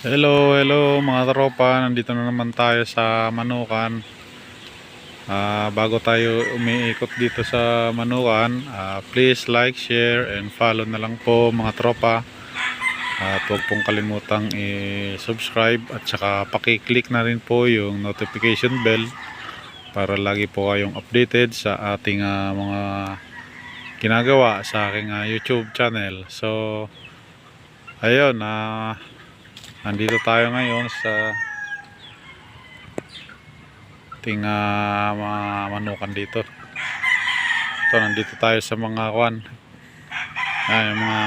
Hello, hello mga tropa. Nandito na naman tayo sa Manukan. Ah, bago tayo umiikot dito sa Manukan, ah, please like, share, and follow na lang po mga tropa. At huwag pong kalimutang i-subscribe at saka pakiclick na rin po yung notification bell para lagi po kayong updated sa ating ah, mga ginagawa sa aking ah, YouTube channel. So, ayun, ah, Nandito tayo ngayon sa ating ah, mga manukan dito. Ito, nandito tayo sa mga kwan. Ay, mga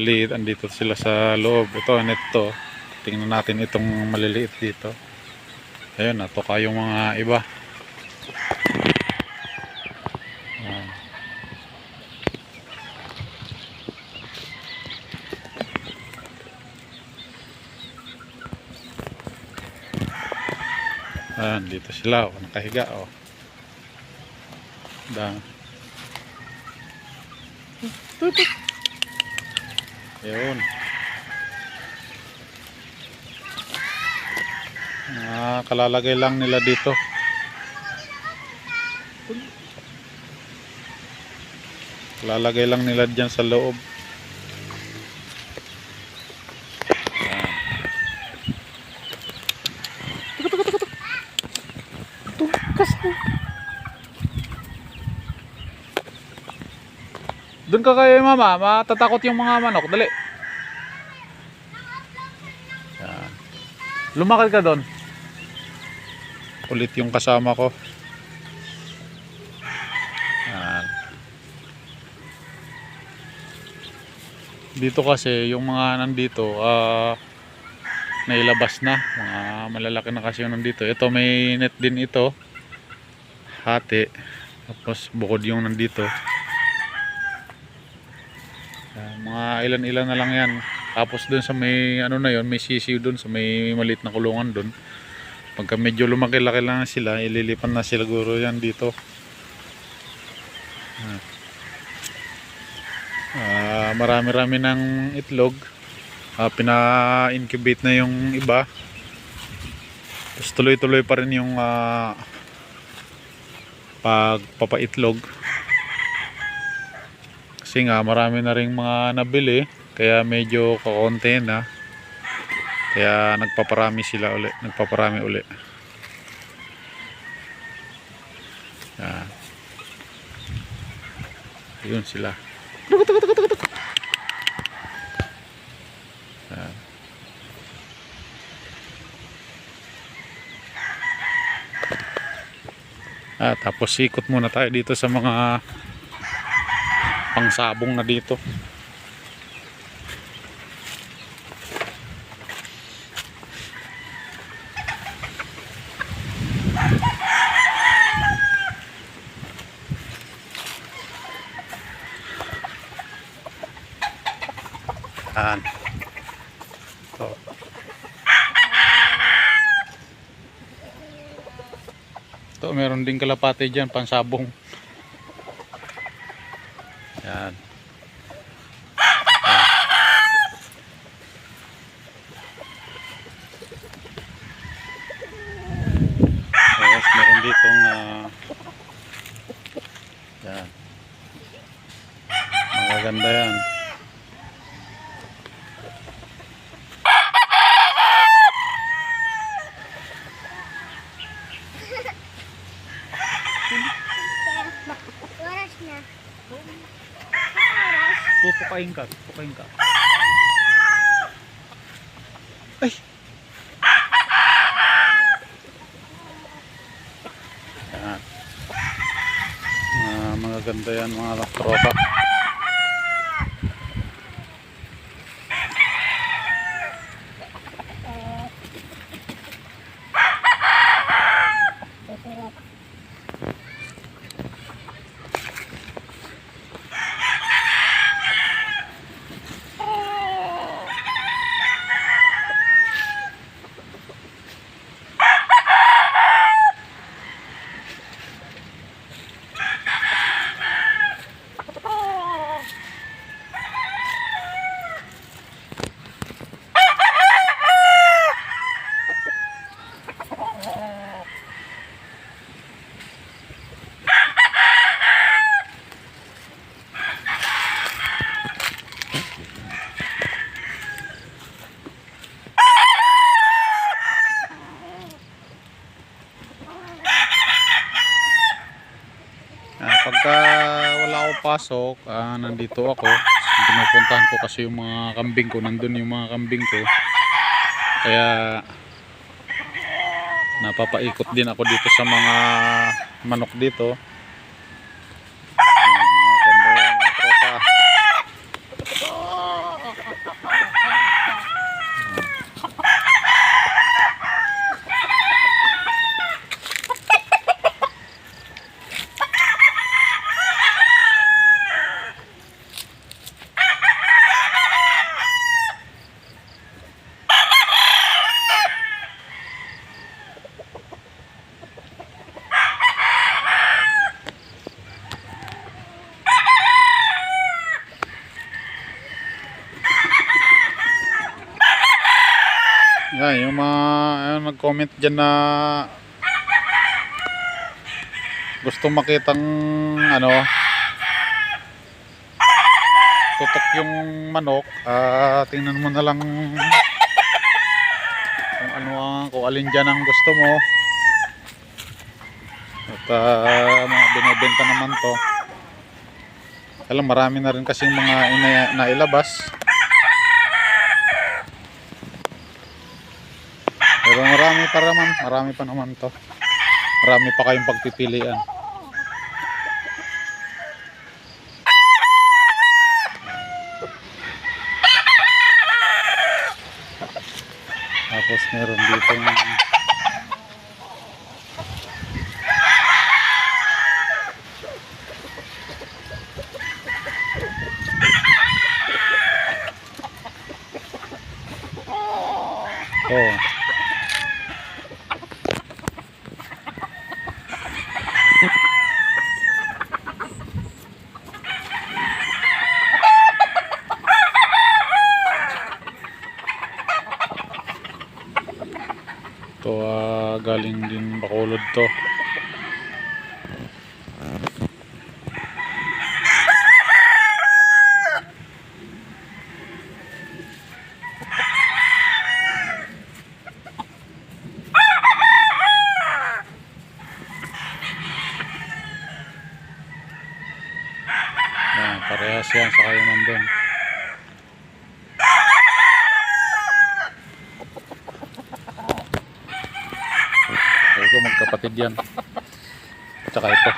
lead, andito sila sa loob. Ito, neto. Tingnan natin itong maliliit dito. Ayun, natoka yung mga iba. Ayan. Ayan, dito sila, oh, nakahiga, oh. Dami. Tutok. Yun. Ah, kalalagay lang nila dito. Kalalagay lang nila dyan sa loob. Doon ka kay mama, matatakot yung mga manok. Dali. Yan. Lumakad ka doon. Ulit yung kasama ko. Yan. Dito kasi yung mga nandito ah nailabas na. Mga malalaki na kasi yung nandito. Ito may net din ito. Hati. Tapos bukod yung nandito. Mga ilan-ilan na lang yan. Tapos doon sa may ano na yon, may sisiw doon sa may maliit na kulungan doon. Pagka medyo lumaki-laki lang sila, ililipan na sila guro yan dito. Ah, marami-rami ng itlog. Ah, pina-incubate na yung iba. Tapos tuloy-tuloy pa rin yung ah, pagpapaitlog. Kasi nga marami na ring mga nabili kaya medyo kakonti na. Kaya nagpaparami sila uli, nagpaparami uli. Yan. Yun sila. Yan. Tapos ikot muna tayo dito sa mga pangsabong na dito. Ito, meron din kalapate dyan, pansabong. Yan. Tapos meron ditong ah, yan. Magaganda yan. Oras na. Pupukain ka, pupukain ka. Ay! Yan. Ah, mga ganda yan mga tropa. Pumapasok, ah, nandito ako. Pinupuntahan ko kasi yung mga kambing ko. Nandun yung mga kambing ko. Kaya napapaikot din ako dito sa mga manok dito. Ah, mga ganda yan, mga tropa. Yan, yung mga ayun, nag-comment dyan na gusto makitang ano tutok yung manok. Ah tingnan mo na lang kung ano ang kung alin dyan ang gusto mo. At ah, mga binibenta naman to. Alam marami na rin kasing mga ina, nailabas marami pa naman, marami pa naman to. Marami pa kayong pagpipilian. Tapos meron dito Oh. To ah, galing din Bacolod to. Yan, parehas yan sa kayo nandun. Sabi ko magkapatid yan. Tsaka ito.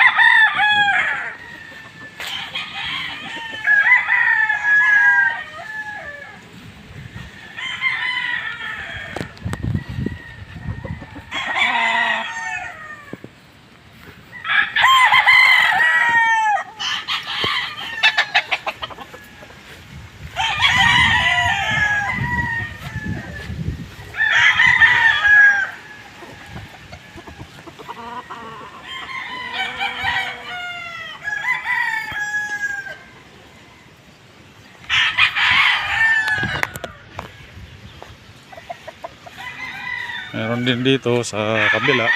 Meron din dito sa kabila.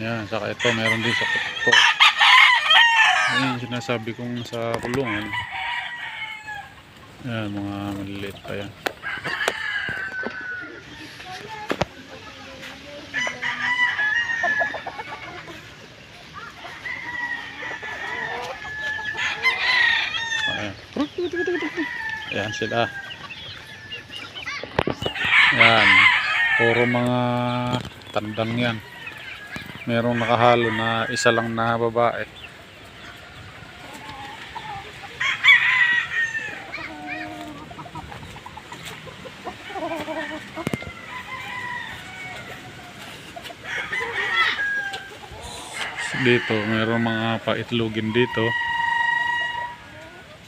Yan. Saka ito, meron din sa ito. Yan yung sinasabi kong sa kulungan. Yan, mga maliliit pa yan. Ayan. Ayan sila. Yan. Puro mga tandang yan. Merong nakahalo na isa lang na babae. Dito. Mayroong mga paitlogin dito.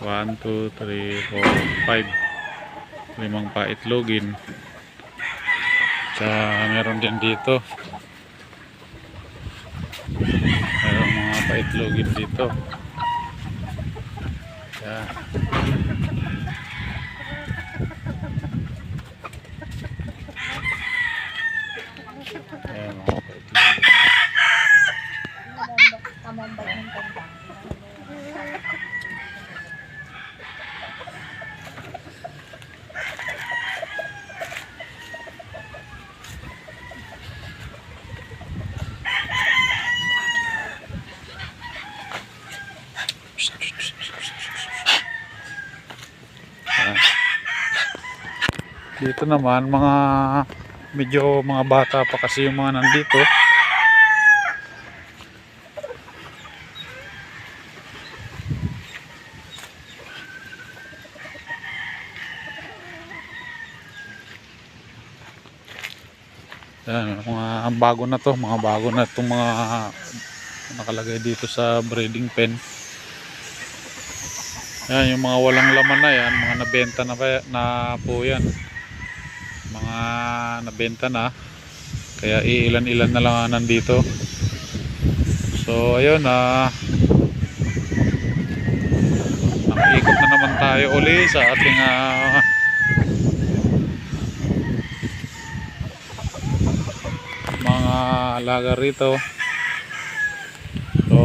1, 2, 3, 4, 5 limang paitlogin sa meron din dito. Mayroong mga paitlogin dito. Yan Ayan, mga paitlogin Dito naman mga medyo mga bata pa kasi yung mga nandito. Yan, mga bago na to, mga bago na itong mga nakalagay dito sa breeding pen. Yan, yung mga walang laman na yan, mga nabenta na, pa, na po yan. Mga nabenta na. Kaya ilan-ilan na lang ang nandito. So, ayun, ah. nakikot na naman tayo uli sa ating ah, mga alaga rito. So,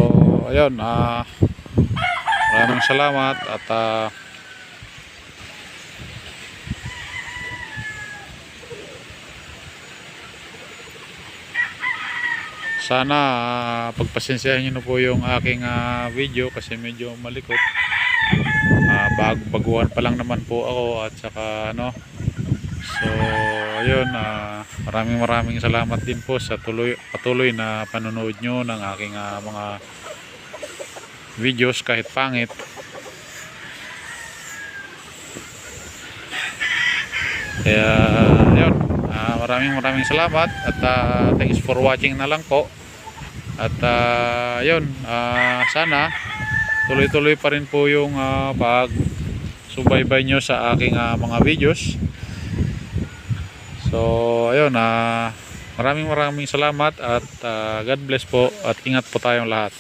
ayun, ah, maraming salamat at ah, sana ah, pagpasensyahan niyo na po yung aking ah, video kasi medyo malikot. Ah, bag baguhan pa lang naman po ako at saka ano So, ayun, ah, maraming maraming salamat din po sa tuloy, patuloy na panonood nyo ng aking ah, mga videos kahit pangit. Kaya, ayun, ah, maraming maraming salamat at ah, thanks for watching na lang po. At ah, ayun, ah, sana tuloy-tuloy pa rin po yung ah, pag subaybay nyo sa aking ah, mga videos. So, ayun, ah, maraming maraming salamat at ah, God bless po at ingat po tayong lahat.